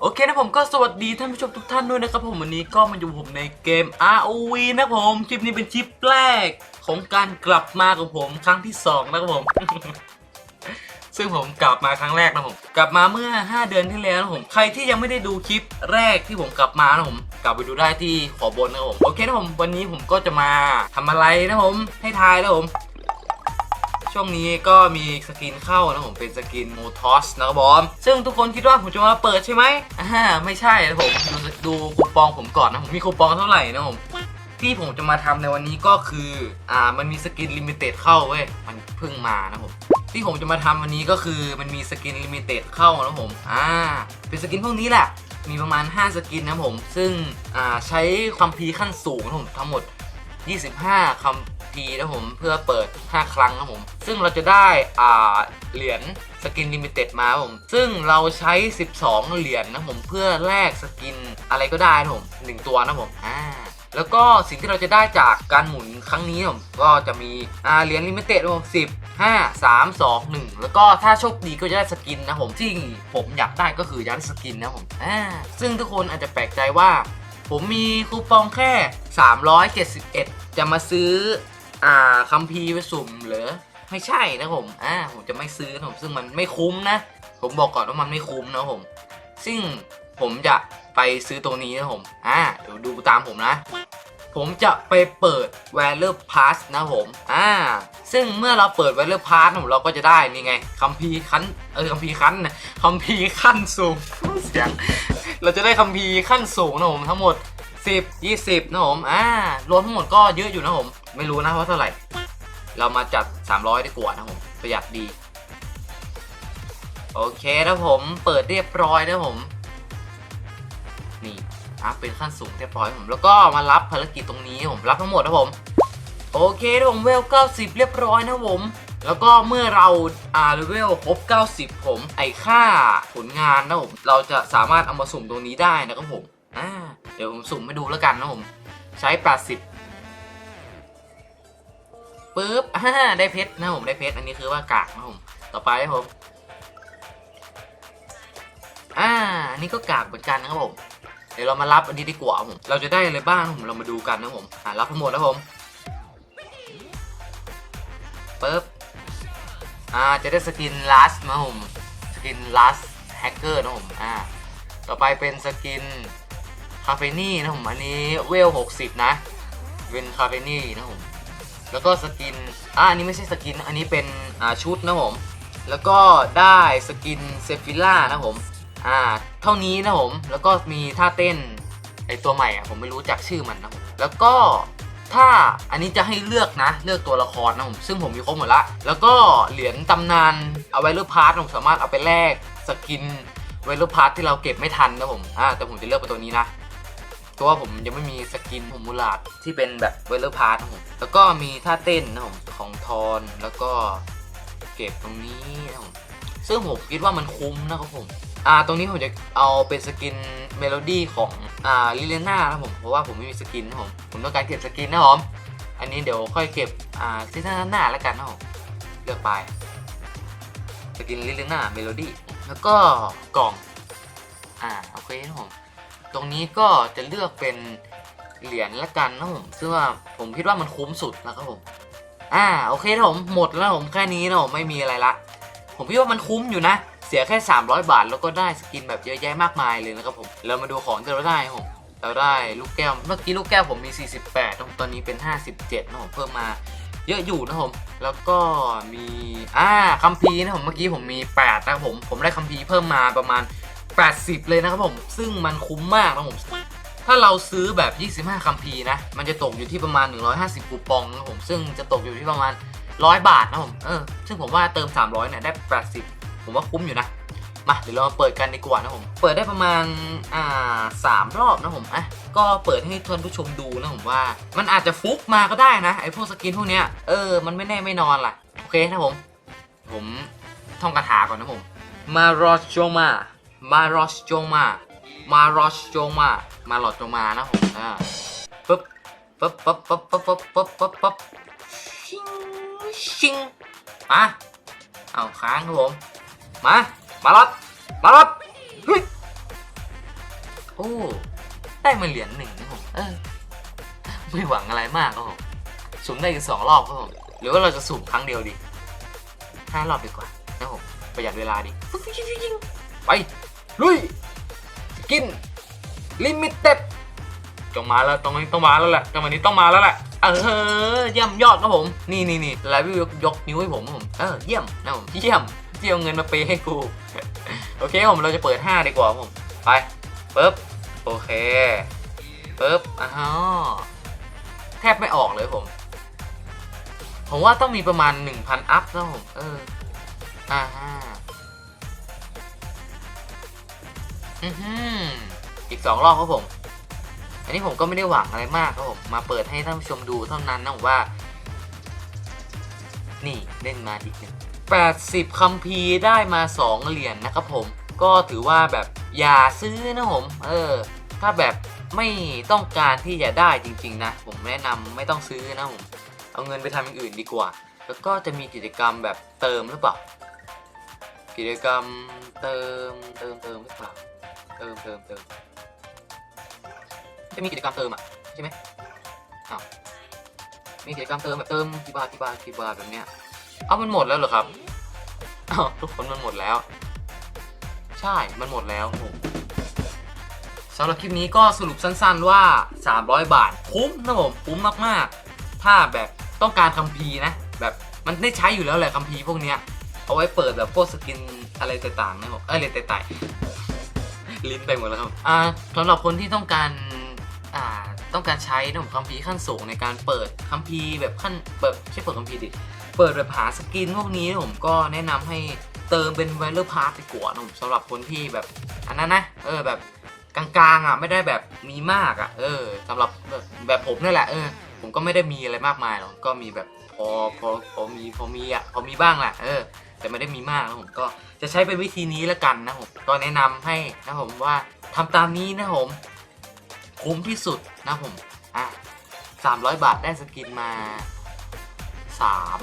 โอเคนะผมก็สวัสดีท่านผู้ชมทุกท่านด้วยนะครับผมวันนี้ก็มาอยู่ผมในเกม ROV นะผมคลิปนี้เป็นคลิปแรกของการกลับมาของผมครั้งที่สองนะครับผม ซึ่งผมกลับมาครั้งแรกนะผม กลับมาเมื่อ 5 เดือนที่แล้วนะผม ใครที่ยังไม่ได้ดูคลิปแรกที่ผมกลับมานะผม กลับไปดูได้ที่ขอบนนะผม โอเคนะผมวันนี้ผมก็จะมาทำอะไรนะผม ให้ทายนะผม ช่วงนี้ก็มีสกินเข้านะผมเป็นสกินโมทอสนะครับผมซึ่งทุกคนคิดว่าผมจะมาเปิดใช่ไหมอ่าไม่ใช่นะผมดูดูคูปองผมก่อนนะผมมีคูปองเท่าไหร่นะผมที่ผมจะมาทำในวันนี้ก็คือ อ่า มันมีสกินลิมิเต็ดเข้าเว้ย มันเพิ่งมานะผม ที่ผมจะมาทำวันนี้ก็คือมันมีสกินลิมิเต็ดเข้านะผม อ่า เป็นสกินพวกนี้แหละ มีประมาณ 5 สกินนะผม ซึ่ง อ่า ใช้คัมภีขั้นสูงนะผมทั้งหมด 25คัมีนะผมเพื่อเปิด 5 ครั้งนะผม ซึ่งเราจะได้อ่าเหรียญสกินลิมิเต็ดมาผม ซึ่งเราใช้ 12 เหรียญนะผมเพื่อแลกสกินอะไรก็ได้นะผมหนึ่งตัวนะผมอ่าแล้วก็สิ่งที่เราจะได้จากการหมุนครั้งนี้ผมก็จะมีอ่าเหรียญลิมิเต็ดผมสิบห้าสามสองหนึ่งแล้วก็ถ้าโชคดีก็จะได้สกินนะผมที่ผมอยากได้ก็คืออยากได้สกินนะผมอ่าซึ่งทุกคนอาจจะแปลกใจว่า ผมมีคูปองแค่ 371 จะมาซื้อ อ่าคัมภีร์ไปสุ่มเหรือไม่ใช่นะผมอ่าผมจะไม่ซื้อนะผมซึ่งมันไม่คุ้มนะ ผมบอกก่อนว่ามันไม่คุ้มนะผม ซึ่งผมจะไปซื้อตรงนี้นะผมอ่าเดี๋ยวดูตามผมนะ ผมจะไปเปิด v a l u e Pass นะผมอ่าซึ่งเมื่อเราเปิด v a l u e Pass นะผมเราก็จะได้นี่ไงคัมภีร์ขั้นเออคัมภีร์ขั้นนะคัมภีร์ขั้นสูงเสียงเราจะได้คัมภีร์ขั้นสูงนะผมทั้งหมด 10 20นะผมอ่ารวมทั้งหมดก็เยอะอยู่นะผม ไม่รู้นะว่าเท่าไหร่ เรามาจัด 300 ดีกว่านะผมประหยัดดี โอเคนะผมเปิดเรียบร้อยนะผม นี่อะเป็นขั้นสูงเรียบร้อยผม แล้วก็มารับภารกิจตรงนี้ผมรับทั้งหมดนะผม โอเคนะผมเวล 90 เรียบร้อยนะผมแล้วก็เมื่อเราอ่าเลเวลครบ 90 ผม ไอค่าผลงานนะผม เราจะสามารถเอามาสุ่มตรงนี้ได้นะครับผม อ่า เดี๋ยวผมสุ่มให้ดูแล้วกันนะผม ใช้ 80 ปึ๊บอ่าได้เพชรนะผมได้เพชรอันนี้คือว่ากากนะผมต่อไปนะผมอ่าอันนี้ก็กากเหมือนกันนะครับผมเดี๋ยวเรามารับอันนี้ดีกว่าผมเราจะได้อะไรบ้างผมเรามาดูกันนะผมอ่ารับทั้งหมดนะผมปึ๊บอ่าจะได้สกินลัสนะผมสกินลัสแฮกเกอร์นะผมอ่าต่อไปเป็นสกินคาเฟนี่นะผมอันนี้เวล60นะเป็นคาเฟนี่นะผม แล้วก็สกินอ่าอันนี้ไม่ใช่สกิน อันนี้เป็นอ่าชุดนะผม แล้วก็ได้สกินเซฟิล่านะผมอ่าเท่านี้นะผมแล้วก็มีท่าเต้นไอตัวใหม่อะผมไม่รู้จักชื่อมันนะผมแล้วก็ถ้าอันนี้จะให้เลือกนะเลือกตัวละครนะผมซึ่งผมมีครบหมดละแล้วก็เหรียญตำนานเอาไว้เลือกพาร์ทผมสามารถเอาไปแลกสกินไวเลอร์พาร์ทที่เราเก็บไม่ทันนะผมอ่าแต่ผมจะเลือกเป็นตัวนี้นะ เพราะว่าผมยังไม่มีสกินผมมูลาดที่เป็นแบบไวเลอร์พาร์ทนะผมแล้วก็มีท่าเต้นนะผมของทอนแล้วก็เก็บตรงนี้นะผมซึ่งผมคิดว่ามันคุ้มนะครับผมอ่าตรงนี้ผมจะเอาเป็นสกินเมโลดี้ของอ่าลิเลน่านะผมเพราะว่าผมไม่มีสกินนะผมผมต้องการเก็บสกินนะผมอันนี้เดี๋ยวค่อยเก็บอ่าซีซั่นหน้าแล้วกันนะผมเลือกไปสกินลิเลน่าเมโลดี้แล้วก็กล่องอ่าโอเคนะผม ตรงนี้ก็จะเลือกเป็นเหรียญละกันนะผมซึ่งว่าผมคิดว่ามันคุ้มสุดนะครับผมอ่าโอเคผมหมดแล้วผมแค่นี้นะผมไม่มีอะไรละ ผมคิดว่ามันคุ้มอยู่นะ เสียแค่ 300 บาทแล้วก็ได้สกินแบบเยอะแยะมากมายเลยนะครับผมเรามาดูของที่เราได้ผมเราได้ลูกแก้วเมื่อกี้ลูกแก้วผมมี 48นะผมตอนนี้เป็น 57นะผมเพิ่มมาเยอะอยู่นะผม แล้วก็มี อ่าคัมภีร์นะผม เมื่อกี้ผมมี 8 นะผม ผมได้คัมภีร์เพิ่มมาประมาณ 80 เลยนะครับผม ซึ่งมันคุ้มมากนะผม ถ้าเราซื้อแบบ 25 คัมภีร์นะ มันจะตกอยู่ที่ประมาณ 150 คูปองนะครับผม ซึ่งจะตกอยู่ที่ประมาณ 100 บาทนะผม เออ ซึ่งผมว่าเติม 300 เนี่ยได้ 80 ผมว่าคุ้มอยู่นะ มา เดี๋ยวเรามาเปิดกันดีกว่านะผม เปิดได้ประมาณ อ่าสามรอบนะผม อะ ก็เปิดให้ท่านผู้ชมดูนะผมว่า มันอาจจะฟุกมาก็ได้นะ ไอพวกสกินพวกเนี้ย เออ มันไม่แน่ไม่นอนล่ะ โอเคนะผม ผมท่องคาถาก่อนนะผม มารอชโจมา มารอชโจมา มารอชโจมา มาหลอดโจมานะผมอ่าปึ๊บปึ๊บปึ๊บปึ๊บปึ๊บปึ๊บปึ๊บปึ๊บปึ๊บชิงชิงอะเอาค้างครับผม มา มาลอดมาลอดเฮ้ยโอ้ได้มาเหรียญหนึ่งนะผมเออไม่หวังอะไรมากครับผมสุ่มได้อีกสองรอบครับผมหรือว่าเราจะสุ่มครั้งเดียวดีห้ารอบดีกว่านะผมประหยัดเวลาดีไป ลุย กิน ลิมิเต็ดจงมาแล้วตรงต้องมาแล้วแหละจังหวะนี้ต้องมาแล้วแหละ เออ เยี่ยมยอดครับผม นี่นี่นี่ไลวิวยกยกนิ้วให้ผมผม เออ เยี่ยมนะผม เยี่ยมที่เอาเงินมาเปย์ให้กู โอเคผม เราจะเปิด 5 ดีกว่าผม ไปปึ๊บ โอเคปึ๊บอ้าวแทบไม่ออกเลยผม ผมว่าต้องมีประมาณ 1,000 อัพนะผม เอออ่า อีกสองรอบครับผม อันนี้ผมก็ไม่ได้หวังอะไรมากครับผม มาเปิดให้ท่านผู้ชมดูเท่านั้นนะผมว่า นี่เล่นมาอีกหนึ่ง80คัมภีร์ได้มา2เหรียญนะครับผม ก็ถือว่าแบบอย่าซื้อนะผม เออ ถ้าแบบไม่ต้องการที่จะได้จริง ๆ นะ ผมแนะนำไม่ต้องซื้อนะผม เอาเงินไปทำอย่างอื่นดีกว่า แล้วก็จะมีกิจกรรมแบบเติมหรือเปล่า กิจกรรมเติมเติม เติมเติมจะมีกิจกรรมเติมอะใช่ไหมอ้าวมีกิจกรรมเติมแบบเติมกี่บาทกี่บาทกี่บาทแบบเนี้ยเอามันหมดแล้วเหรอครับอ้าวทุกคนมันหมดแล้ว ใช่มันหมดแล้วสำหรับคลิปนี้ก็สรุปสั้นๆว่า 300 บาทคุ้มนะผมคุ้มมากๆ ถ้าแบบต้องการคัมภีร์นะ แบบมันได้ใช้อยู่แล้วแหละคัมภีร์พวกเนี้ยเอาไว้เปิดแบบพวกสกินอะไรต่างๆนะผมเอ้ยอะไรต่างๆ ลิ้นไปหมดแล้วครับอ่าสำหรับคนที่ต้องการอ่าต้องการใช้นะผมคัมภีร์ขั้นสูงในการเปิดคัมภีร์แบบขั้นเปิดไม่ใช่เปิดคัมภีร์ดิเปิดแบบหาสกินพวกนี้ผมก็แนะนำให้เติมเป็นไวเลอร์พาร์ทดีกว่านะผมสำหรับคนที่แบบอันนั้นนะเออแบบกลางๆอะไม่ได้แบบมีมากอะเออสำหรับแบบแบบผมนี่แหละเออผมก็ไม่ได้มีอะไรมากมายหรอกก็มีแบบพอพอพอมีพอมีอะพอมีบ้างแหละเออ แต่ไม่ได้มีมากนะผมก็จะใช้เป็นวิธีนี้แล้วกันนะผมก็แนะนำให้นะผมว่าทำตามนี้นะผมคุ้มที่สุดนะผมอะสามร้อยบาทได้สกินมาสาม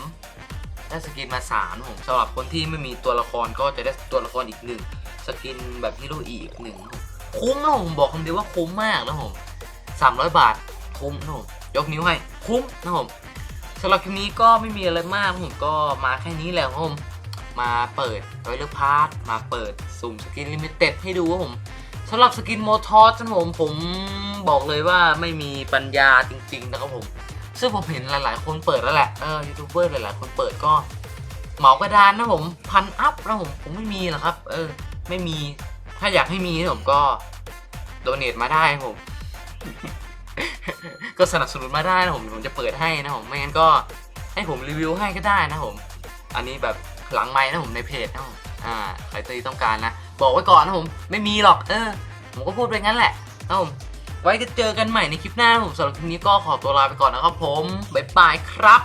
ได้สกินมาสามนะผมสำหรับคนที่ไม่มีตัวละครก็จะได้ตัวละครอีกหนึ่งสกินแบบฮีโร่อีกหนึ่งคุ้มนะผมบอกคำเดียวว่าคุ้มมากนะผมสามร้อยบาทคุ้มนะผมยกนิ้วให้คุ้มนะผมสำหรับคลิปนี้ก็ไม่มีอะไรมากนะผมก็มาแค่นี้แหละผม มาเปิดไวเลอร์พาร์ทมาเปิดสุ่มสกินลิมิเต็ดให้ดูว่าผมสำหรับสกินโมทอสนะผมผมบอกเลยว่าไม่มีปัญญาจริง ๆ นะครับผม ซึ่งผมเห็นหลาย ๆ คนเปิดแล้วแหละเออยูทูบเบอร์หลายๆ คนเปิดก็เหมากระดานนะผมพันอัพนะผมผมไม่มีหรอกครับ เออ ไม่มีถ้าอยากให้มีนะผมก็โดเนทมาได้นะผมก็สนับสนุนมาได้นะผมผมจะเปิดให้นะผมไม่งั้นก็ให้ผมรีวิวให้ก็ได้นะผม อันนี้แบบ หลังไม้นะผมในเพจนะผมอ่าใครตีต้องการนะ บอกไว้ก่อนนะผมไม่มีหรอกเออ ผมก็พูดไปงั้นแหละนะผมไว้จะเจอกันใหม่ในคลิปหน้านะผมสำหรับคลิปนี้ก็ขอตัวลาไปก่อนนะครับผมบ๊ายบายครับ